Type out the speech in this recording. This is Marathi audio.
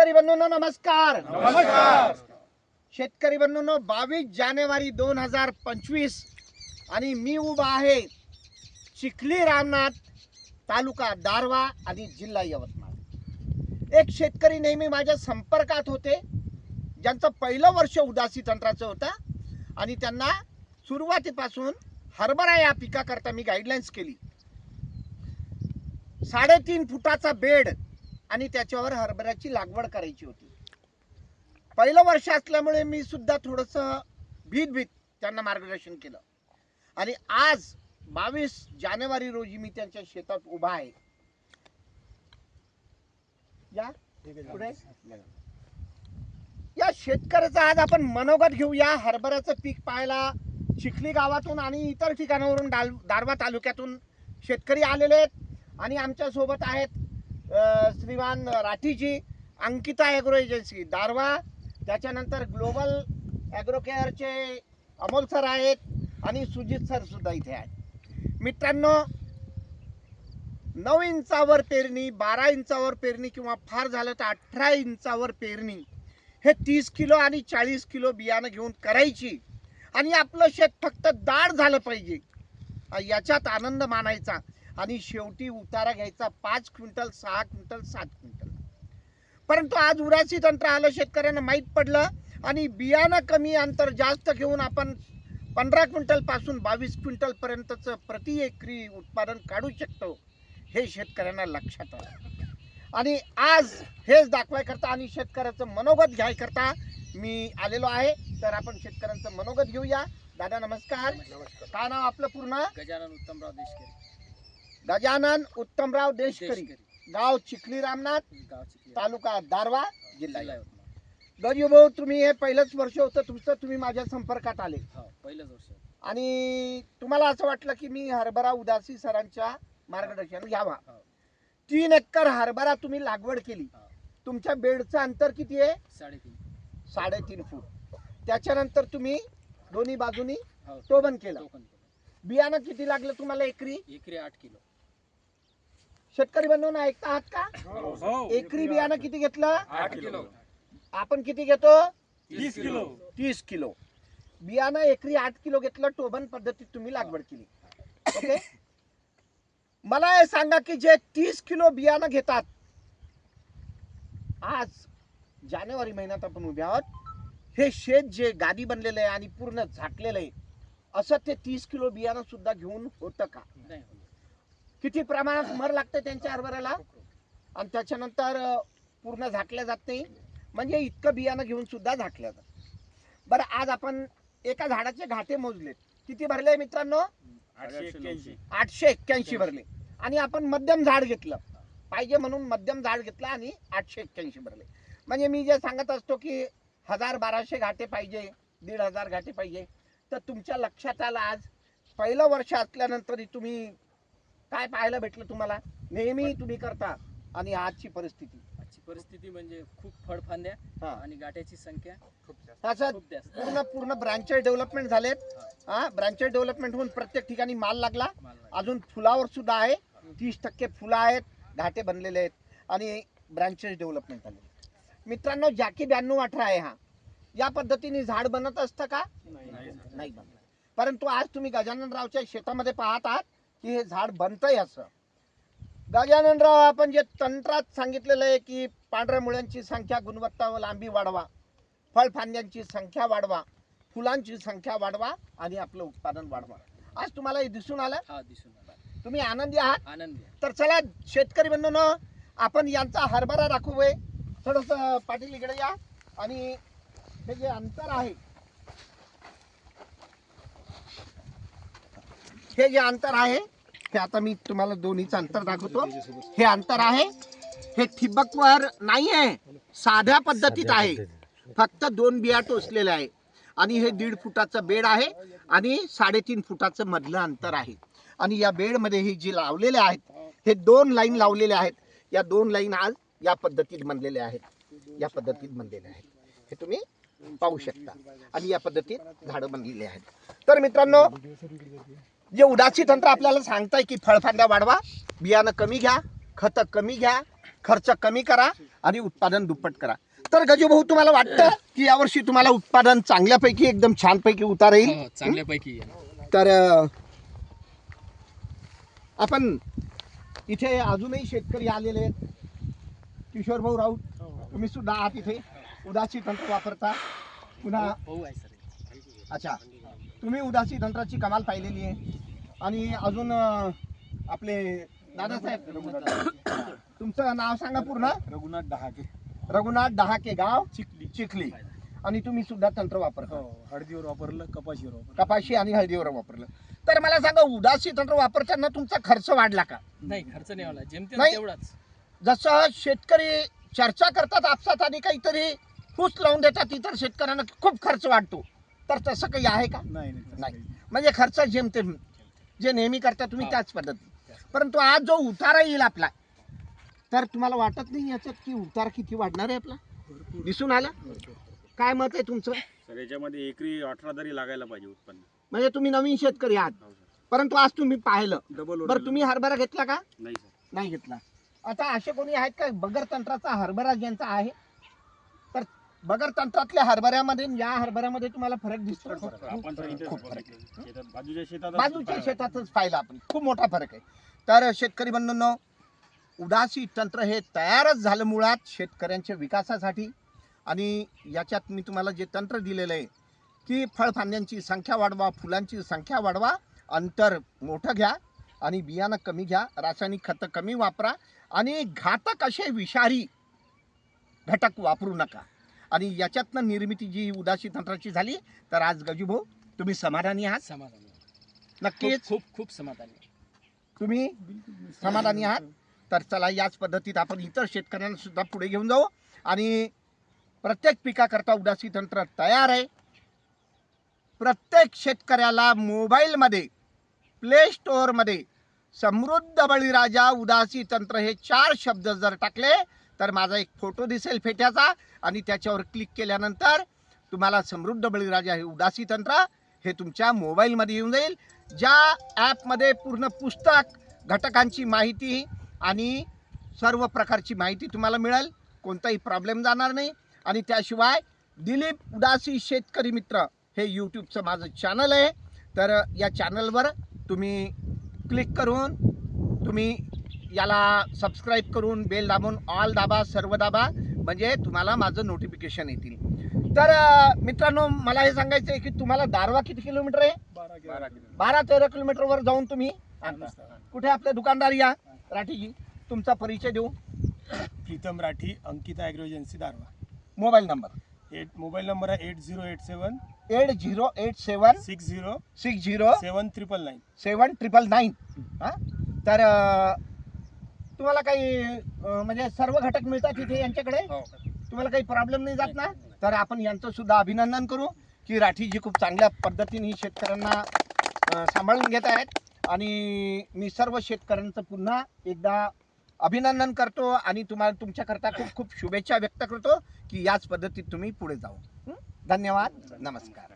शेतकरी बंधूंनो नमस्कार. नमस्कार. शेतकरी बंधूंनो बावीस जानेवारी दोन हजार पंचवीस आणि मी उभा आहे चिखली रामनाथ तालुका दारवा आणि जिल्हा यवतमाळ. एक शेतकरी नेहमी माझ्या संपर्कात होते. ज्यांचं पहिलं वर्ष उदासी तंत्राचं होतं आणि त्यांना सुरुवातीपासून हरभरा या पिकाकरता मी गाईडलाईन्स केली. साडेतीन फुटाचा बेड आणि त्याच्यावर हरभऱ्याची लागवड करायची होती. पहिलं वर्ष असल्यामुळे मी सुद्धा थोडस भीत भीत त्यांना मार्गदर्शन केलं. आणि आज बावीस जानेवारी रोजी मी त्यांच्या शेतात उभा आहे. या पुढे. या शेतकऱ्याचा आज आपण मनोगत घेऊया हरभऱ्याचं पीक पाहायला चिखली गावातून आणि इतर ठिकाणावरून डाल दारवा तालुक्यातून शेतकरी आलेले आहेत आणि आमच्यासोबत आहेत श्रीमान राठीजी अंकिता ॲग्रो एजन्सी दारवा त्याच्यानंतर ग्लोबल ॲग्रो केअरचे अमोल सर आहेत आणि सुजित सर सुद्धा इथे आहेत. मित्रांनो नऊ इंचावर पेरणी बारा इंचावर पेरणी किंवा फार झालं तर अठरा इंचावर पेरणी हे तीस किलो आणि चाळीस किलो बियाणं घेऊन करायची. आणि आपलं शेत फक्त दाढ झालं पाहिजे. याच्यात आनंद मानायचा. आणि शेवटी उतारा घ्यायचा पाच क्विंटल सहा क्विंटल सात क्विंटल. परंतु आज उरासी तंत्र आलं शेतकऱ्यांना माहीत पडलं आणि बियाणं कमी अंतर जास्त घेऊन आपण पंधरा क्विंटलपासून बावीस क्विंटल पर्यंतचं प्रति एकरी उत्पादन काढू शकतो हे शेतकऱ्यांना लक्षात आलं. आणि आज हेच दाखवायकरता आणि शेतकऱ्याचं मनोगत घ्यायकरता मी आलेलो आहे. तर आपण शेतकऱ्यांचं मनोगत घेऊया. दादा नमस्कार. नमस्कार. काय नाव आपलं पूर्ण? गजानन उत्तमराव देशकरी गजानन उत्तमराव देशकरी गाव चिखली रामनाथ तालुका दारवा जिल्हा गजू भाऊ तुम्ही हे पहिलंच वर्ष होतं तुमचं तुम्ही माझ्या संपर्कात आले. हो पहिलंच वर्ष आणि तुम्हाला असं वाटलं की मी हरभरा उदासी सरांच्या मार्गदर्शन घ्यावा हो. तीन एकर हरभरा तुम्ही लागवड केली. हो. तुमच्या बेडचं अंतर किती आहे? साडेतीन. साडेतीन फूट. त्याच्यानंतर तुम्ही दोन्ही बाजूनी टोबन केलं. बियाणं किती लागलं तुम्हाला एकरी? एकरी आठ किलो. शेतकरी बनवून ऐकता आहात का? हो एकरी बियाणं किती घेतलं? आठ किलो. आपण किती घेतो? तीस किलो. तीस किलो. बियाणं एकरी आठ किलो घेतलं टोबन पद्धतीत तुम्ही लागवड केली. ओके? मला हे सांगा की जे तीस किलो बियाणं घेतात आज जानेवारी महिन्यात आपण उभे आहोत. हे शेत जे गादी बनलेलं आहे आणि पूर्ण झाकलेलं आहे असं ते तीस किलो बियाणं सुद्धा घेऊन होतं का? नाही हो. किती प्रमाणात मर लागते त्यांच्या हरभऱ्याला? आणि त्याच्यानंतर पूर्ण झाकल्या जात नाही. म्हणजे इतकं बियाणं घेऊन सुद्धा झाकल्या जात बरं आज आपण एका झाडाचे घाटे मोजलेत. किती भरले मित्रांनो? आठशे एक्क्याऐंशी. आठशे एक्क्याऐंशी भरले. आणि आपण मध्यम झाड घेतलं. पाहिजे म्हणून मध्यम झाड घेतलं आणि आठशे एक्क्याऐंशी भरले. म्हणजे मी जे सांगत असतो की हजार बाराशे घाटे पाहिजे दीड हजार घाटे पाहिजे. तर तुमच्या लक्षात आलं आज? पहिलं वर्ष असल्यानंतर तुम्ही काय पाहायला भेटलं तुम्हाला? नेहमी तुम्ही करता आणि आजची परिस्थिती? आजची परिस्थिती म्हणजे खूप फळफांद्या हा. आणि गाठ्याची संख्या असं खूप जास्त. पूर्ण पूर्ण ब्रांचेस डेव्हलपमेंट झालेत. हा. ब्रांचेस डेव्हलपमेंट होऊन प्रत्येक ठिकाणी माल लागला. माल. अजून फुलावर सुद्धा आहे. तीस टक्के फुलं आहेत घाटे बनलेले आहेत आणि ब्रांचेस डेव्हलपमेंट झाले. मित्रांनो जॅकी ब्याण्णव अठरा आहे हा. या पद्धतीने झाड बनत असतं का? नाही. नाही बनत. परंतु आज तुम्ही गजाननरावच्या शेतामध्ये पाहत आहात. की हे झाड बनतंय असं. गजाननराव आपण जे तंत्रात सांगितलेलं आहे की पांढऱ्या मुळ्यांची संख्या गुणवत्ता व लांबी वाढवा फळफांद्यांची संख्या वाढवा फुलांची संख्या वाढवा आणि आपलं उत्पादन वाढवा. आज तुम्हाला हे दिसून आलं? हा दिसून आला. तुम्ही आनंदी आहात? आनंदी आहे. तर चला शेतकरी बंधूंनो आपण यांचा हरभरा राखू वय थोडस पाटील इकडे या. आणि हे जे अंतर आहे हे जे अंतर आहे हे आता मी तुम्हाला दोन्हीचं अंतर दाखवतो. हे अंतर आहे. हे ठिबकवर नाही आहे साध्या पद्धतीत आहे. फक्त दोन बिया टोचलेल्या आहे. आणि हे दीड फुटाचं बेड आहे आणि साडेतीन फुटाचं मधलं अंतर आहे. आणि या बेडमध्ये हे जे लावलेले आहेत हे दोन लाईन लावलेले आहेत. या दोन लाईन आज या पद्धतीत बनलेल्या आहेत. या पद्धतीत बनलेले आहेत. हे तुम्ही पाहू शकता. आणि या पद्धतीत झाडं बनलेली आहेत. तर मित्रांनो जे उदासी तंत्र आपल्याला सांगताय की फळफांद्या वाढवा बियाणं कमी घ्या खतं कमी घ्या खर्च कमी करा आणि उत्पादन दुप्पट करा. तर गजू भाऊ तुम्हाला वाटतं की यावर्षी तुम्हाला उत्पादन चांगल्यापैकी एकदम छानपैकी उतार येईल? हो, चांगल्यापैकी. तर अ, आपण इथे अजूनही शेतकरी आलेले आहेत. किशोर भाऊ राऊत तुम्ही सुद्धा आहात इथे. उदासी तंत्र वापरता. पुन्हा आहे सर. अच्छा. तुम्ही उदासी तंत्राची कमाल पाहिलेली आहे. आणि अजून अ, आपले दादासाहेब तुमचं नाव सांगा पूर्ण. रघुनाथ डहाके. रघुनाथ डहाके गाव चिखली. चिखली. आणि तुम्ही सुद्धा तंत्र वापरता. हो हळदीवर वापरलं कपाशीवर वापरलं. कपाशी आणि हळदीवर वापरलं. तर मला सांगा उदासी तंत्र वापरताना तुमचा खर्च वाढला का? नाही खर्च नाही आला जेमतेम नाही. तेवढाच. जसं शेतकरी चर्चा करतात आपसात आणि काहीतरी फूस लावून देतात इतर शेतकऱ्यांना खूप खर्च वाढतो. तर तसं काही आहे का? नाही नाही म्हणजे खर्च जेमतेम जे नेहमी करता तुम्ही. त्याच पद्धती. परंतु आज जो उतारा येईल आपला तर तुम्हाला वाटत नाही याच्यात की उतार किती वाढणार आहे आपला? दिसून आला? काय मत आहे तुमचं? सर याच्यामध्ये एकरी अठरा तरी लागायला पाहिजे उत्पन्न. म्हणजे तुम्ही नवीन शेतकरी आहात. हो परंतु आज तुम्ही पाहिलं. डबल बरं तुम्ही हरभरा घेतला का? नाही सर. नाही घेतला. आता असे कोणी आहेत का? बगर तंत्राचा हरभरा ज्यांचा आहे बगर तंत्रातल्या हरभऱ्यामध्ये आणि या हरभऱ्यामध्ये तुम्हाला फरक दिसतो आपण खूप फरक शेतात बाजूच्या शेतात बाजूच्या शेतातच पाहिलं आपण. खूप मोठा फरक आहे. तर शेतकरी बंधूंनो उदासी तंत्र हे तयारच झालं मुळात शेतकऱ्यांच्या विकासासाठी. आणि याच्यात मी तुम्हाला जे तंत्र दिलेलं आहे की फळफांद्यांची संख्या वाढवा फुलांची संख्या वाढवा अंतर मोठं घ्या आणि बियाणं कमी घ्या रासायनिक खतं कमी वापरा आणि घातक असे विषारी घटक वापरू नका. आणि याच्यातनं निर्मिती जी उदासी तंत्राची झाली तर आज गजूभाऊ तुम्ही समाधानी आहात? समाधानी नक्कीच. खूप खूप समाधानी. तुम्ही समाधानी आहात? तर चला याच पद्धतीत आपण इतर शेतकऱ्यांना सुद्धा पुढे घेऊन जाऊ. आणि प्रत्येक पिकाकरता उदासी तंत्र तयार आहे. प्रत्येक शेतकऱ्याला मोबाईलमध्ये प्ले स्टोअरमध्ये समृद्ध बळीराजा उदासी तंत्र हे चार शब्द जर टाकले तर माझा एक फोटो दिसेल फेट्याचा आणि त्याच्यावर क्लिक केल्यानंतर तुम्हाला समृद्ध बळीराजा हे उदासी तंत्र हे तुमच्या मोबाईलमध्ये येऊन जाईल. ज्या ॲपमध्ये पूर्ण पुस्तक घटकांची माहिती आणि सर्व प्रकारची माहिती तुम्हाला मिळेल. कोणताही प्रॉब्लेम जाणार नाही. आणि त्याशिवाय दिलीप उदासी शेतकरी मित्र हे यूट्यूबचं माझं चॅनल आहे. तर या चॅनलवर तुम्ही क्लिक करून तुम्ही याला सबस्क्राईब करून बेल दाबून ऑल दाबा सर्व दाबा. म्हणजे तुम्हाला माझं नोटिफिकेशन येतील. तर मित्रांनो मला हे सांगायचं आहे की तुम्हाला दारवा किती किलोमीटर आहे? बारा तेरा किलोमीटरवर जाऊन तुम्ही कुठे आपले दुकानदार या? राठीजी तुमचा परिचय देऊ. Pritam Rathi Ankita agro agency Darwa. Mobile number. Eight mobile number आहे eight zero eight seven. Eight zero eight seven six zero. Six zero seven triple nine. Seven triple nine. हां? तर अं, तुम्हाला काही अं, म्हणजे सर्व घटक मिळतात इथे यांच्याकडे? हो. तुम्हाला काही प्रॉब्लेम नाही जात ना? तर आपण यांचं सुद्धा अभिनंदन करू की राठीजी खूप चांगल्या पद्धतीने ही शेतकऱ्यांना अं, सांभाळून घेत आहेत. आणि मी सर्व शेतकऱ्यांचं पुन्हा एकदा अभिनंदन करतो आणि तुम्हाला तुमच्याकरता खूप खूप शुभेच्छा व्यक्त करतो की याच पद्धतीत तुम्ही पुढे जाऊ. हं? धन्यवाद. नमस्कार.